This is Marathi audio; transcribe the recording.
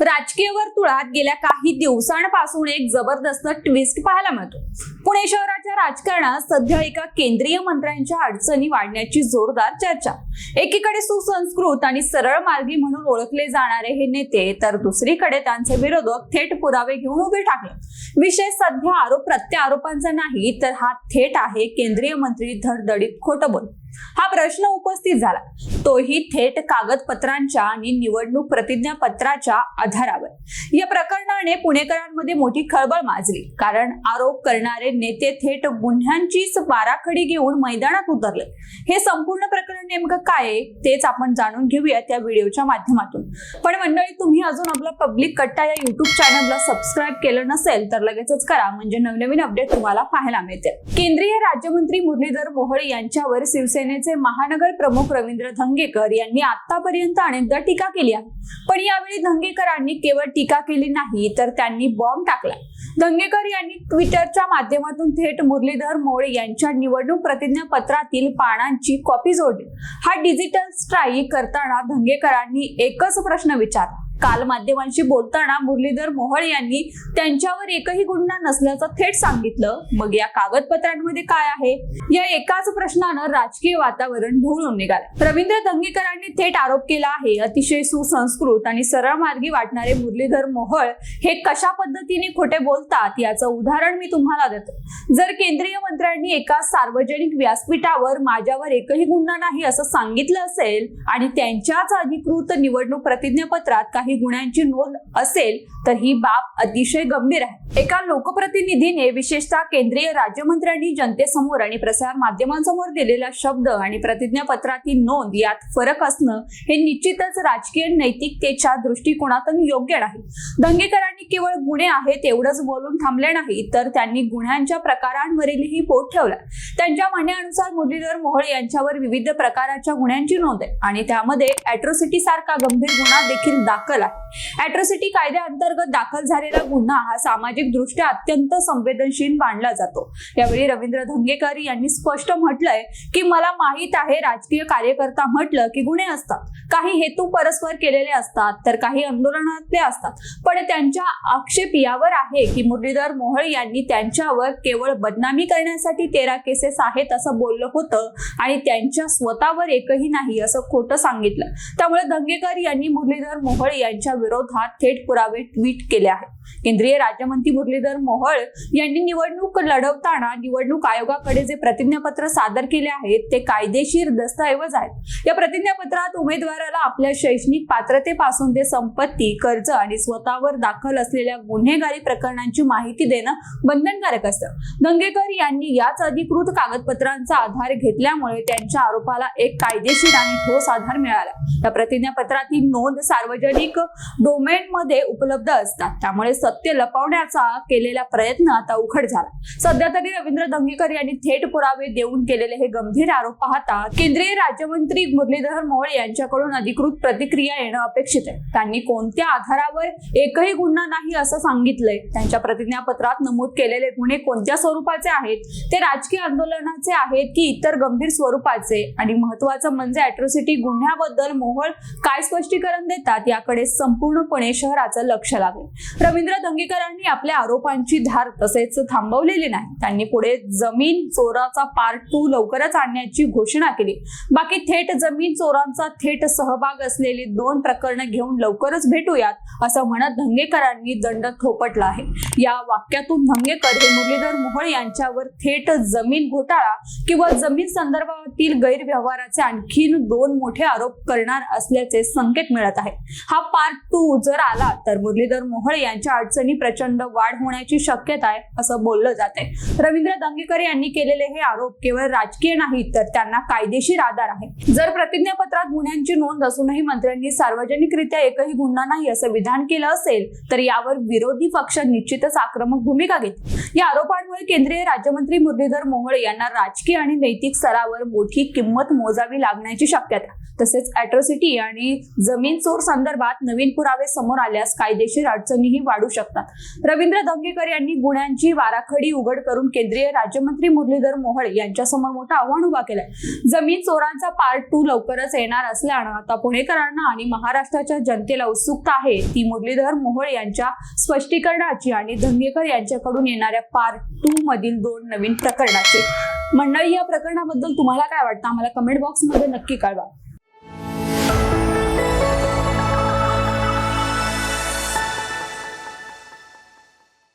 राजकीय वर्तुळात गेल्या काही दिवसांपासून एक जबरदस्त ट्विस्ट पाहायला मिळतो. पुणे शहराच्या राजकारणात सध्या एका केंद्रीय मंत्र्यांच्या अडचणी वाढण्याची जोरदार चर्चा. एकीकडे सुसंस्कृत आणि सरळ मार्गी म्हणून ओळखले जाणारे हे नेते तर दुसरीकडे त्यांचे विरोधक थेट पुरावे घेऊन उभे ठाकले विषय सध्या आरोप प्रत्यारोपांचा नाही तर हा थेट आहे केंद्रीय मंत्री धडधडीत खोटं बोल. हा प्रश्न उपस्थित झाला. तोही थेट कागदपत्रांच्या आणि निवडणूक प्रतिज्ञापत्राच्या आधारावर. या प्रकरणाने पुणेकरांमध्ये मोठी खळबळ माजली. कारण आरोप करणारे नेते थेट गुन्ह्यांचीच बाराखडी घेऊन मैदानात उतरले. हे संपूर्ण प्रकरण नेमकं काय तेच आपण जाणून घेऊया त्या व्हिडिओच्या माध्यमातून. पण मंडळी तुम्ही अजून आपला पब्लिक कट्टा या युट्यूब चॅनलला सबस्क्राईब केलं नसेल तर लगेचच करा. म्हणजे नवनवीन अपडेट तुम्हाला पाहायला मिळते. केंद्रीय राज्यमंत्री मुरलीधर मोहोळ यांच्यावर शिवसेना शिवसेनेचे महानगर प्रमुख रवींद्र धंगेकर यांनी आतापर्यंत अनेकदा टीका केली आहे. पण यावेळी धंगेकरांनी केवळ टीका केली नाही तर त्यांनी बॉम्ब टाकला. धंगेकर यांनी ट्विटरच्या माध्यमातून थेट मुरलीधर मोळे यांच्या निवडणूक प्रतिज्ञापत्रातील पानांची कॉपी जोडली. हा डिजिटल स्ट्राईक करताना धंगेकरांनी एकच प्रश्न विचारला. काल माध्यमांशी बोलताना मुरलीधर मोहोळ यांनी त्यांच्यावर एकही गुन्हा नसल्याचं थेट सांगितलं. मग या कागदपत्रांमध्ये काय आहे? या एकाच प्रश्नानं राजकीय वातावरण ढवळून निघालं. रवींद्र दंगेकरांनी थेट आरोप केला आहे. अतिशय सुसंस्कृत आणि सरळ मार्गी वाटणारे मुरलीधर मोहोळ हे कशा पद्धतीने खोटे बोलतात याचं उदाहरण मी तुम्हाला देतो. जर केंद्रीय मंत्र्यांनी एका सार्वजनिक व्यासपीठावर माझ्यावर एकही गुन्हा नाही असं सांगितलं असेल आणि त्यांच्याच अधिकृत निवडणूक प्रतिज्ञापत्रात काही गुन्ह्यांची नोंद असेल तर ही बाब अतिशय गंभीर आहे. एका लोकप्रतिनिधीने विशेषतः केंद्रीय राज्यमंत्र्यांनी जनतेसमोर आणि प्रसार माध्यमांसमोर दिलेला शब्द आणि प्रतिज्ञापत्रातील नोंद यात फरक असणं हे निश्चितच राजकीय नैतिकतेच्या दृष्टिकोनातून योग्य नाही. दंगेकरांनी केवळ गुन्हे आहेत एवढंच बोलून थांबले नाही तर त्यांनी गुन्ह्यांच्या प्रकारांवरीलही पोट ठेवला त्यांच्या म्हणण्यानुसार मुरलीधर मोहोळ यांच्यावर विविध प्रकाराच्या गुन्ह्यांची नोंद आहे आणि त्यामध्ये अॅट्रोसिटी सारखा गंभीर गुन्हा देखील दाखल झाला अॅट्रोसिटी कायद्याअंतर्गत दाखल झालेला गुन्हा हा सामाजिक दृष्ट्या अत्यंत संवेदनशील मानला जातो. यावेळी रवींद्र धंगेकर यांनी स्पष्ट म्हटलंय की मला माहीत आहे राजकीय कार्यकर्ता म्हटलं की गुन्हे असतात. काही हेतू परस्पर केलेले असतात तर काही आंदोलनातले असतात. पण त्यांच्या आक्षेप यावर आहे की मुरलीधर मोहोळ यांनी त्यांच्यावर केवळ बदनामी करण्यासाठी तेरा केसेस आहेत असं बोललं होतं आणि त्यांच्या स्वतःवर एकही नाही असं खोटं सांगितलं. त्यामुळे धंगेकर यांनी मुरलीधर मोहोळ यांच्या विरोधात थेट पुरावे ट्विट केले आहेत. केंद्रीय राज्यमंत्री मुरलीधर मोहोळ यांनी निवडणूक लढवताना निवडणूक आयोगाकडे जे प्रतिज्ञापत्र सादर केले आहेत ते कायदेशीर दस्तऐवज आहेत. या प्रतिज्ञापत्रात उमेदवाराला आपल्या शैक्षणिक पात्रतेपासून ते संपत्ती कर्ज आणि स्वतःवर दाखल असलेल्या गुन्हेगारी प्रकरणांची माहिती देणं बंधनकारक असतं. दंगेकर यांनी याच अधिकृत कागदपत्रांचा आधार घेतल्यामुळे त्यांच्या आरोपाला एक कायदेशीर आणि ठोस आधार मिळाला. या प्रतिज्ञापत्रातील नोंद सार्वजनिक डोमेन मध्ये उपलब्ध असतात. त्यामुळे सत्य लपवण्याचा केलेला प्रयत्न आता उघड झाला. सध्या तरी रवींद्र दंगेकर यांनी थेट पुरावे देऊन केलेले हे गंभीर आरोप पाहता केंद्रीय राज्यमंत्री मुरलीधर मोहोळ यांच्याकडून अधिकृत प्रतिक्रिया येणं अपेक्षित आहे. त्यांनी कोणत्या आधारावर एकही गुन्हा नाही असं सांगितलंय? त्यांच्या प्रतिज्ञापत्रात नमूद केलेले गुन्हे कोणत्या स्वरूपाचे आहेत? ते राजकीय आंदोलनाचे आहेत की इतर गंभीर स्वरूपाचे? आणि महत्वाचं म्हणजे अॅट्रोसिटी गुन्ह्याबद्दल मोहोळ काय स्पष्टीकरण देतात याकडे संपूर्णपणे शहराचं लक्ष लागले. रवींद्र दंगेकरांनी आपल्या आरोपांची धार तसेच थांबवलेली नाही. त्यांनी पुढे जमीन चोराचा पार्ट टू लवकरच आणण्याची घोषणा केली. बाकी थेट जमीन चोरांचा थेट सहभाग असलेली दोन प्रकरणं घेऊन लवकरच भेटूयात असं म्हणत धंगेकरांनी दंड थोपटला आहे. या वाक्यातून धंगेकर हे मुरलीधर मोहोळ यांच्यावर थेट जमीन घोटाळा किंवा जमीन संदर्भातील गैरव्यवहाराचे आणखीन दोन मोठे आरोप करणार असल्याचे संकेत मिळत आहे. हा पार्ट टू जर आला तर मुरलीधर मोहोळ यांच्या अडचणी प्रचंड वाढ होण्याची शक्यता आहे असं बोललं जाते रवींद्र दंगेकर यांनी केलेले हे आरोप केवळ राजकीय नाहीत तर त्यांना कायदेशीर आधार आहे. जर प्रतिज्ञापत्रात गुन्ह्यांची नोंद असूनही मंत्र्यांनी सार्वजनिकरित्या एकही गुन्हा नाही असं विधान केलं असेल तर यावर विरोधी पक्ष निश्चितच आक्रमक भूमिका घेत या आरोपांमुळे केंद्रीय राज्यमंत्री मुरलीधर मोहोळ यांना राजकीय आणि नैतिक स्तरावर मोठी किंमत मोजावी लागण्याची शक्यता तसेच अॅट्रॉसिटी आणि जमीन चोर संदर्भात संदर्भात नवीन पुरावे समोर आल्यास कायदेशीर अडचणीही वाढू शकतात. रवींद्र धंगेकर यांनी गुन्ह्यांची वाराखडी उघड करून केंद्रीय राज्यमंत्री मुरलीधर मोहोळ यांच्यासमोर मोठं आव्हान उभा केलंय. जमीन चोरांचा पार्ट टू लवकरच येणार असल्यानं आता पुणेकरांना आणि महाराष्ट्राच्या जनतेला उत्सुकता आहे ती मुरलीधर मोहोळ यांच्या स्पष्टीकरणाची आणि धंगेकर यांच्याकडून येणाऱ्या पार्ट टू मधील दोन नवीन प्रकरणाचे. मंडळी या प्रकरणाबद्दल तुम्हाला काय वाटतं? आम्हाला कमेंट बॉक्समध्ये नक्की कळवा.